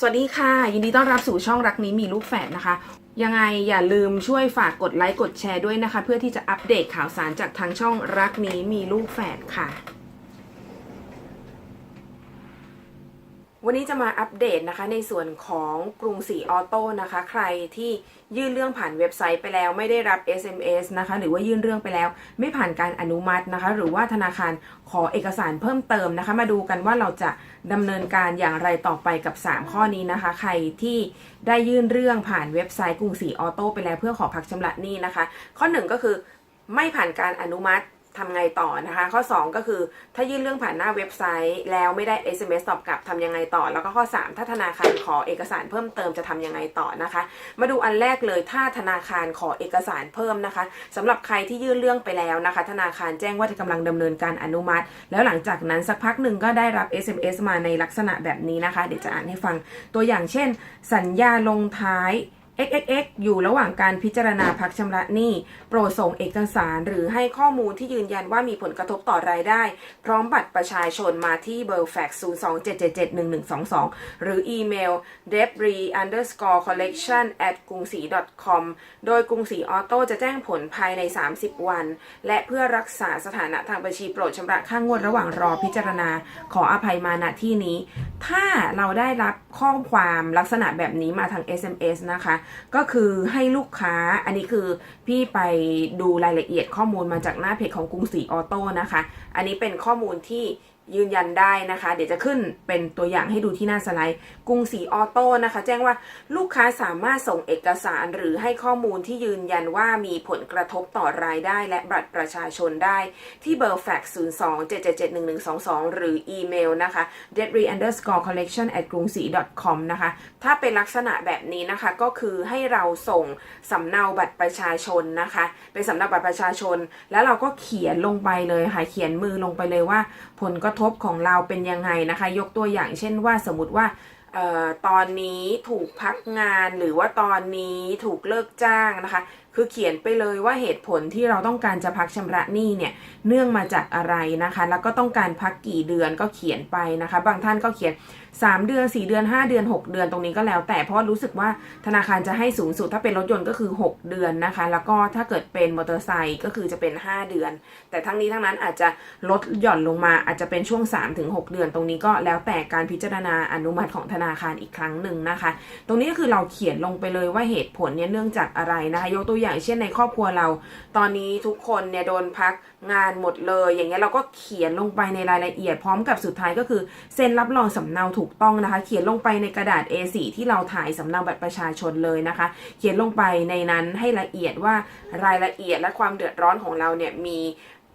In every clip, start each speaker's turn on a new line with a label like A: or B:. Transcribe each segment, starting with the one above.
A: สวัสดีค่ะ ยินดีต้อนรับสู่ช่องรักนี้มีลูกแฝดนะคะ ยังไงอย่าลืมช่วยฝากกดไลค์กดแชร์ด้วยนะคะ เพื่อที่จะอัปเดตข่าวสารจากทางช่องรักนี้มีลูกแฝดค่ะ วันนี้จะมาอัปเดตนะคะในส่วนของกรุงศรีออโต้นะคะ ใครที่ยื่นเรื่องผ่านเว็บไซต์ไปแล้วไม่ได้รับ SMS นะคะ หรือว่ายื่นเรื่องไปแล้ว ไม่ผ่านการอนุมัตินะคะ หรือว่าธนาคารขอเอกสารเพิ่มเติมนะคะ มาดูกันว่าเราจะดำเนินการอย่างไรต่อไปกับ 3 ข้อนี้นะคะ ใครที่ได้ยื่นเรื่องผ่านเว็บไซต์กรุงศรีออโต้ไปแล้วเพื่อขอพักชำระหนี้นะคะ ข้อ 1 ก็คือไม่ผ่านการอนุมัติ ทำไงต่อนะคะ ข้อ 2 ก็คือถ้ายื่นเรื่องผ่านหน้าเว็บไซต์ แล้วไม่ได้ SMS ตอบกลับทำยังไงต่อ แล้วก็ข้อ 3 ถ้าธนาคารขอเอกสารเพิ่มเติมจะทำยังไงต่อนะคะ มาดูอันแรกเลยถ้าธนาคารขอเอกสารเพิ่มนะคะสำหรับใครที่ยื่นเรื่องไปแล้วนะคะ ธนาคารแจ้งว่าจะกำลังดำเนินการอนุมัติ แล้วหลังจากนั้นสักพักหนึ่งก็ได้รับ SMS มาในลักษณะแบบนี้นะคะ เดี๋ยวจะอ่านให้ฟังตัวอย่างเช่น สัญญาลงท้าย XXX อยู่ระหว่างการพิจารณาพักชำระหนี้ โปรดส่งเอกสารหรือให้ข้อมูลที่ยืนยันว่ามีผลกระทบต่อรายได้ พร้อมบัตรประชาชนมาที่เบอร์ fax 027771122 หรืออีเมล debris underscore collection at กรุงศรี com โดยกรุงศรีออโต้จะแจ้งผลภายใน 30 วัน และเพื่อรักษาสถานะทางบัญชีโปรดชำระค่างวดระหว่างรอพิจารณา ขออภัยมาณที่นี้ถ้าเราได้รับข้อความลักษณะแบบนี้มาทาง SMS นะคะ ก็คือให้ลูกค้าอันนี้คือพี่ไปดูรายละเอียดข้อมูลมาจากหน้าเพจของกรุงศรีออโต้นะคะ อันนี้เป็นข้อมูลที่ ยืนยันได้นะคะ เดี๋ยวจะขึ้นเป็นตัวอย่างให้ดูที่หน้าสไลด์กรุงศรีออโต้นะคะ แจ้งว่าลูกค้าสามารถส่งเอกสารหรือให้ข้อมูลที่ยืนยันว่ามีผลกระทบต่อรายได้และบัตรประชาชนได้ที่เบอร์ fax 027771122 หรืออีเมลนะคะ d e d r e underscore collection at กรุงศรี com นะคะ ถ้าเป็นลักษณะแบบนี้นะคะก็คือให้เราส่งสำเนาบัตรประชาชนนะคะ เป็นสำเนาบัตรประชาชน แล้วเราก็เขียนลงไปเลยค่ะเขียนมือลงไปเลยว่าผลกระทบของเราเป็นยังไงนะคะ ยกตัวอย่างเช่นว่าสมมติว่าออตอนนี้ถูกพักงานหรือว่าตอนนี้ถูกเลิกจ้างนะคะ คือเขียนไปเลยว่าเหตุผลที่เราต้องการจะพักชำระหนี้เนี่ยเนื่องมาจากอะไรนะคะ แล้วก็ต้องการพักกี่เดือนก็เขียนไปนะคะ บางท่านก็เขียน 3 เดือน 4 เดือน 5 เดือน 6 เดือนตรงนี้ก็แล้ว แต่เพราะรู้สึกว่าธนาคารจะให้สูงสุดถ้าเป็นรถยนต์ก็คือ 6 เดือนนะคะ แล้วก็ถ้าเกิดเป็นมอเตอร์ไซค์ก็คือจะเป็น 5 เดือน แต่ทั้งนี้ทั้งนั้นอาจจะลดหย่อนลงมาอาจจะเป็นช่วง 3-6 เดือน ตรงนี้ก็แล้วแต่การพิจารณาอนุมัติของธนาคารอีกครั้งหนึ่งนะคะ ตรงนี้ก็คือเราเขียนลงไปเลยว่าเหตุผลเนี่ยเนื่องจากอะไรนะคะ ยกตัวอย่างเช่นในครอบครัวเรา ตอนนี้ทุกคนเนี่ยโดนพักงานหมดเลย อย่างเงี้ยเราก็เขียนลงไปในรายละเอียด พร้อมกับสุดท้ายก็คือเซ็นรับรองสำเนาถูกต้องนะคะ เขียนลงไปในกระดาษ A4 ที่เราถ่ายสำเนาบัตรประชาชนเลยนะคะ เขียนลงไปในนั้นให้ละเอียดว่ารายละเอียดและความเดือดร้อนของเราเนี่ยมี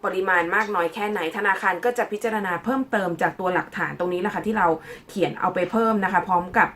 A: ปริมาณมากน้อยแค่ไหนธนาคารก็จะพิจารณาเพิ่มเติมจากตัวหลักฐานตรงนี้แหละค่ะที่เราเขียนเอาไปเพิ่มนะคะ พร้อมกับ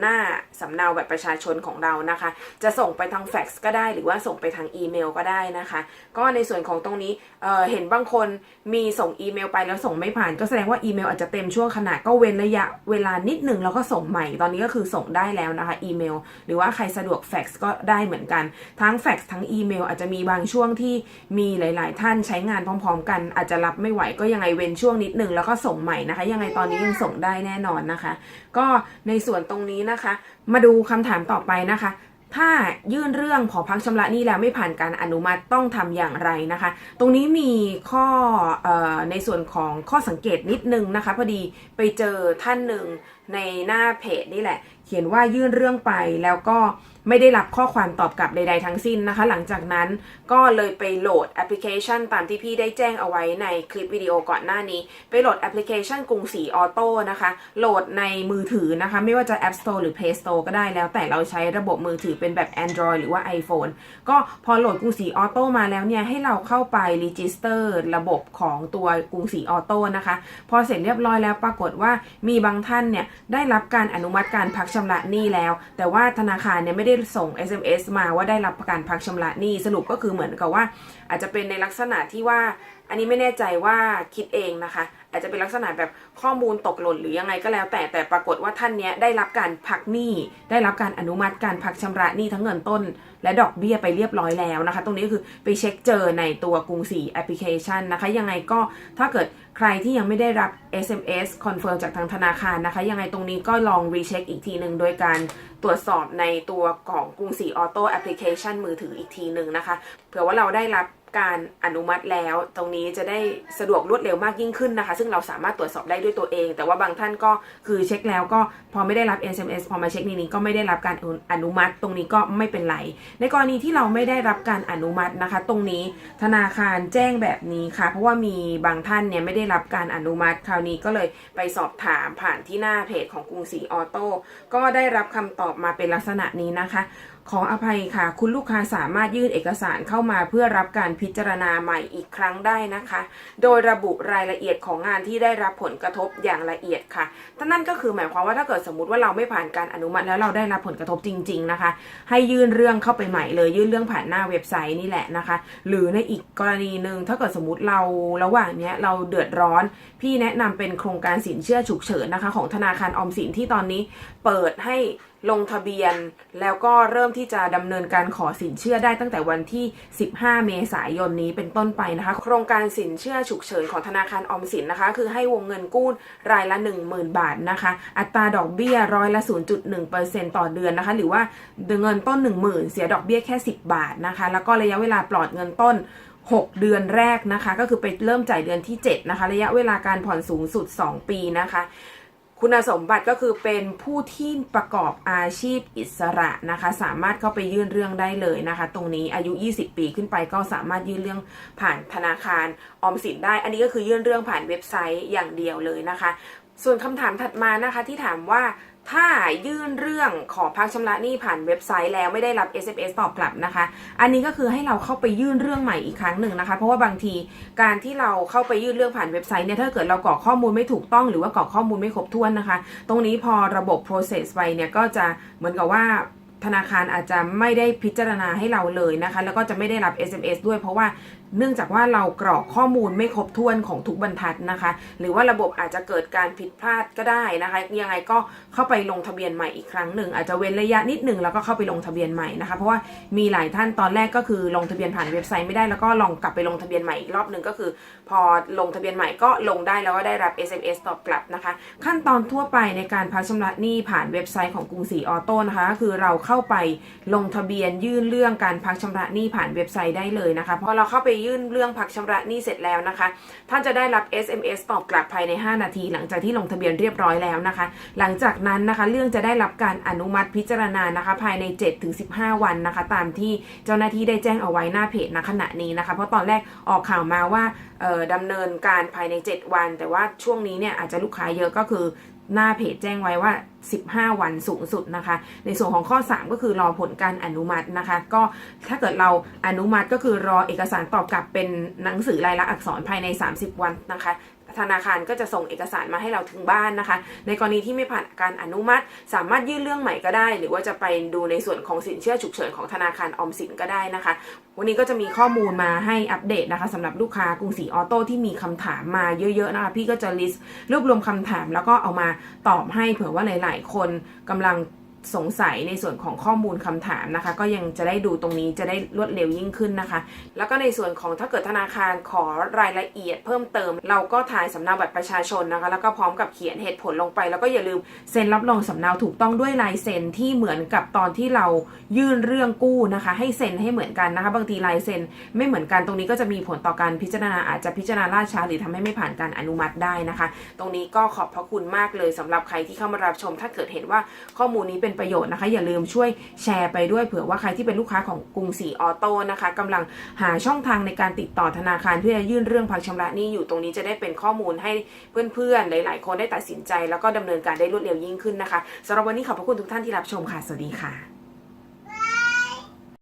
A: หน้าสำเนาบัตรประชาชนของเรานะคะ จะส่งไปทางแฟกซ์ก็ได้หรือว่าส่งไปทางอีเมลก็ได้นะคะ ก็ในส่วนของตรงนี้เเห็นบางคนมีส่งอีเมลไปแล้วส่งไม่ผ่าน ก็แสดงว่าอีเมลอาจจะเต็มช่วงขนาดก็เว้นระยะเวลานิดหนึ่งแล้วก็ส่งใหม่ ตอนนี้ก็คือส่งได้แล้วนะคะอีเมล หรือว่าใครสะดวกแฟกซ์ก็ได้เหมือนกัน ทั้งแฟกซ์ทั้งอีเมลอาจจะมีบางช่วงที่มีหลาย ๆ ท่านใช้งานพร้อม ๆ กัน อาจจะรับไม่ไหวก็ยังไงเว้นช่วงนิดหนึ่งแล้วก็ส่งใหม่นะคะ ยังไงตอนนี้ยังส่งได้แน่นอนนะคะ ก็ในส่วนตรงนี้นะคะ มาดูคำถามต่อไปนะคะ ถ้ายื่นเรื่องขอพักชำระหนี้แล้วไม่ผ่านการอนุมัติต้องทำอย่างไรนะคะ ตรงนี้มีข้อออในส่วนของข้อสังเกตนิดนึงนะคะ พอดีไปเจอท่านหนึ่งในหน้าเพจนี่แหละ เขียนว่ายื่นเรื่องไปแล้วก็ ไม่ได้รับข้อความตอบกลับใดๆทั้งสิ้นนะคะ หลังจากนั้นก็เลยไปโหลดแอปพลิเคชัน ตามที่พี่ได้แจ้งเอาไว้ในคลิปวิดีโอก่อนหน้านี้ ไปโหลดแอปพลิเคชันกรุงศรีออโต้นะคะ โหลดในมือถือนะคะ ไม่ว่าจะ App Store หรือ Play Store ก็ได้แล้ว แต่เราใช้ระบบมือถือเป็นแบบ Android หรือว่า iPhone ก็พอโหลดกรุงศรีออโต้มาแล้วเนี่ย ให้เราเข้าไป register ระบบของตัวกรุงศรีออโต้นะคะ พอเสร็จเรียบร้อยแล้วปรากฏว่ามีบางท่านเนี่ยได้รับการอนุมัติการพักชำระหนี้แล้ว แต่ว่าธนาคารเนี่ยไม่ได้ส่ง SMS มาว่าได้รับการพักชำระหนี้สรุปก็คือเหมือนกับว่า อาจจะเป็นในลักษณะที่ว่า อันนี้ไม่แน่ใจว่าคิดเองนะคะ อาจจะเป็นลักษณะแบบข้อมูลตกหล่นหรือยังไงก็แล้ว แต่แต่ปรากฏว่าท่านเนี้ยได้รับการพักหนี้ได้รับการอนุมัติการพักชำระหนี้ทั้งเงินต้น และดอกเบี้ยไปเรียบร้อยแล้วนะคะ ตรงนี้ก็คือไปเช็คเจอในตัวกรุงศรีแอปพลิเคชันนะคะ ยังไงก็ถ้าเกิดใครที่ยังไม่ได้รับ SMS คอนเฟิร์มจากทางธนาคารนะคะ ยังไงตรงนี้ก็ลองรีเช็คอีกทีหนึ่งโดยการตรวจสอบในตัวของกรุงศรีออโต้แอปพลิเคชันมือถืออีกทีหนึ่งนะคะเผื่อว่าเราได้รับ การอนุมัติแล้ว ตรงนี้จะได้สะดวกรวดเร็วมากยิ่งขึ้นนะคะ ซึ่งเราสามารถตรวจสอบได้ด้วยตัวเอง แต่ว่าบางท่านก็คือเช็คแล้วก็พอไม่ได้รับ SMS พอมาเช็คในนี้ก็ไม่ได้รับการอนุมัติ ตรงนี้ก็ไม่เป็นไร ในกรณีที่เราไม่ได้รับการอนุมัตินะคะ ตรงนี้ธนาคารแจ้งแบบนี้ค่ะ เพราะว่ามีบางท่านเนี่ยไม่ได้รับการอนุมัติ คราวนี้ก็เลยไปสอบถามผ่านที่หน้าเพจของกรุงศรีออโต้ก็ได้รับคำตอบมาเป็นลักษณะนี้นะคะ ขออภัยค่ะ คุณลูกค้าสามารถยื่นเอกสารเข้ามาเพื่อรับการพิจารณาใหม่อีกครั้งได้นะคะ โดยระบุรายละเอียดของงานที่ได้รับผลกระทบอย่างละเอียดค่ะท่านั่นก็คือหมายความว่าถ้าเกิดสมมติว่าเราไม่ผ่านการอนุมัติแล้วเราได้รับผลกระทบจริง ๆนะคะ ให้ยื่นเรื่องเข้าไปใหม่เลย ยื่นเรื่องผ่านหน้าเว็บไซต์นี่แหละนะคะ หรือในอีกกรณีหนึ่งถ้าเกิดสมมติเราระหว่างเนี้ยเราเดือดร้อน พี่แนะนำเป็นโครงการสินเชื่อฉุกเฉินนะคะ ของธนาคารออมสินที่ตอนนี้เปิดให้ ลงทะเบียนแล้วก็เริ่มที่จะดำเนินการขอสินเชื่อได้ตั้งแต่วันที่ 15 เมษายนนี้เป็นต้นไปนะคะ โครงการสินเชื่อฉุกเฉินของธนาคารออมสินนะคะ คือให้วงเงินกู้รายละ 10,000 บาทนะคะ อัตราดอกเบี้ยร้อยละ 0.1%ต่อเดือนนะคะ หรือว่าเงินต้น 10,000 เสียดอกเบี้ยแค่ 10 บาทนะคะ แล้วก็ระยะเวลาปลอดเงินต้น6 เดือนแรกนะคะ ก็คือไปเริ่มจ่ายเดือนที่ 7 นะคะ ระยะเวลาการผ่อนสูงสุด 2 ปีนะคะ คุณสมบัติก็คือเป็นผู้ที่ประกอบอาชีพอิสระนะคะ สามารถเข้าไปยื่นเรื่องได้เลยนะคะ ตรงนี้อายุ 20 ปีขึ้นไปก็สามารถยื่นเรื่องผ่านธนาคารออมสินได้ อันนี้ก็คือยื่นเรื่องผ่านเว็บไซต์อย่างเดียวเลยนะคะ ส่วนคำถามถัดมานะคะที่ถามว่าถ้ายื่นเรื่องขอพักชำระหนี้ผ่านเว็บไซต์แล้วไม่ได้รับ SMS ตอบกลับนะคะ อันนี้ก็คือให้เราเข้าไปยื่นเรื่องใหม่อีกครั้งหนึ่งนะคะ เพราะว่าบางทีการที่เราเข้าไปยื่นเรื่องผ่านเว็บไซต์เนี่ยถ้าเกิดเรากรอกข้อมูลไม่ถูกต้องหรือว่ากรอกข้อมูลไม่ครบถ้วนนะคะ ตรงนี้พอระบบ process ไปเนี่ยก็จะเหมือนกับว่าธนาคารอาจจะไม่ได้พิจารณาให้เราเลยนะคะ แล้วก็จะไม่ได้รับ SMS ด้วยเพราะว่า เนื่องจากว่าเรากรอกข้อมูลไม่ครบถ้วนของทุกบรรทัดนะคะ หรือว่าระบบอาจจะเกิดการผิดพลาดก็ได้นะคะ ยังไงก็เข้าไปลงทะเบียนใหม่อีกครั้งหนึ่งอาจจะเว้นระยะนิดหนึ่งแล้วก็เข้าไปลงทะเบียนใหม่นะคะ เพราะว่ามีหลายท่านตอนแรกก็คือลงทะเบียนผ่านเว็บไซต์ไม่ได้แล้วก็ลองกลับไปลงทะเบียนใหม่อีกรอบหนึ่งก็คือ พอลงทะเบียนใหม่ก็ลงได้แล้วก็ได้รับ SMS ตอบกลับนะคะ ขั้นตอนทั่วไปในการพักชำระหนี้ผ่านเว็บไซต์ของกรุงศรีออโต้นะคะก็คือเราเข้าไปลงทะเบียนยื่นเรื่องการพักชำระหนี้ผ่านเว็บไซต์ได้เลยนะคะพอเราเข้าไปยื่นเรื่องพักชำระหนี้เสร็จแล้วนะคะ ท่านจะได้รับ SMS ตอบกลับภายใน 5 นาที หลังจากที่ลงทะเบียนเรียบร้อยแล้วนะคะ หลังจากนั้นนะคะ เรื่องจะได้รับการอนุมัติพิจารณานะคะ ภายใน 7-15 วันนะคะ ตามที่เจ้าหน้าที่ได้แจ้งเอาไว้หน้าเพจณขณะนี้นะคะ เพราะตอนแรกออกข่าวมาว่าดำเนินการภายใน 7 วัน แต่ว่าช่วงนี้เนี่ยอาจจะลูกค้าเยอะก็คือ หน้าเพจแจ้งไว้ว่า 15 วันสูงสุดนะคะ ในส่วนของข้อ 3 ก็คือรอผลการอนุมัตินะคะ ก็ถ้าเกิดเราอนุมัติก็คือรอเอกสารตอบกลับเป็นหนังสือลายลักษณ์อักษรภายใน 30 วันนะคะ ธนาคารก็จะส่งเอกสารมาให้เราถึงบ้านนะคะ ในกรณีที่ไม่ผ่านการอนุมัติ สามารถยื่นเรื่องใหม่ก็ได้ หรือว่าจะไปดูในส่วนของสินเชื่อฉุกเฉินของธนาคารออมสินก็ได้นะคะ วันนี้ก็จะมีข้อมูลมาให้อัปเดตนะคะสำหรับลูกค้ากรุงศรีออโต้ที่มีคำถามมาเยอะๆนะคะพี่ก็จะลิสต์รวบรวมคำถามแล้วก็เอามาตอบให้เผื่อว่าหลาย ๆ คนกำลัง สงสัยในส่วนของข้อมูลคำถามนะคะ ก็ยังจะได้ดูตรงนี้จะได้รวดเร็วยิ่งขึ้นนะคะ แล้วก็ในส่วนของถ้าเกิดธนาคารขอรายละเอียดเพิ่มเติม เราก็ถ่ายสำเนาบัตรประชาชนนะคะ แล้วก็พร้อมกับเขียนเหตุผลลงไป แล้วก็อย่าลืมเซ็นรับรองสำเนาถูกต้องด้วยลายเซ็นที่เหมือนกับตอนที่เรายื่นเรื่องกู้นะคะ ให้เซ็นให้เหมือนกันนะคะ บางทีลายเซ็นไม่เหมือนกันตรงนี้ก็จะมีผลต่อการพิจารณาอาจจะพิจารณาล่าช้าหรือทำให้ไม่ผ่านการอนุมัติได้นะคะ ตรงนี้ก็ขอบพระคุณมากเลยสำหรับใครที่เข้ามารับชม ถ้าเกิดเห็นว่าข้อมูลนี้เป็นประโยชน์นะคะ อย่าลืมช่วยแชร์ไปด้วยเผื่อว่าใครที่เป็นลูกค้าของกรุงศรีออโต้นะคะกำลังหาช่องทางในการติดต่อธนาคารเพื่อจะยื่นเรื่องพักชำระหนี้อยู่ตรงนี้จะได้เป็นข้อมูลให้เพื่อนๆหลาย ๆ คนได้ตัดสินใจ แล้วก็ดำเนินการได้รวดเร็วยิ่งขึ้นนะคะสำหรับวันนี้ขอบพระคุณทุกท่านที่รับชมค่ะสวัสดีค่ะ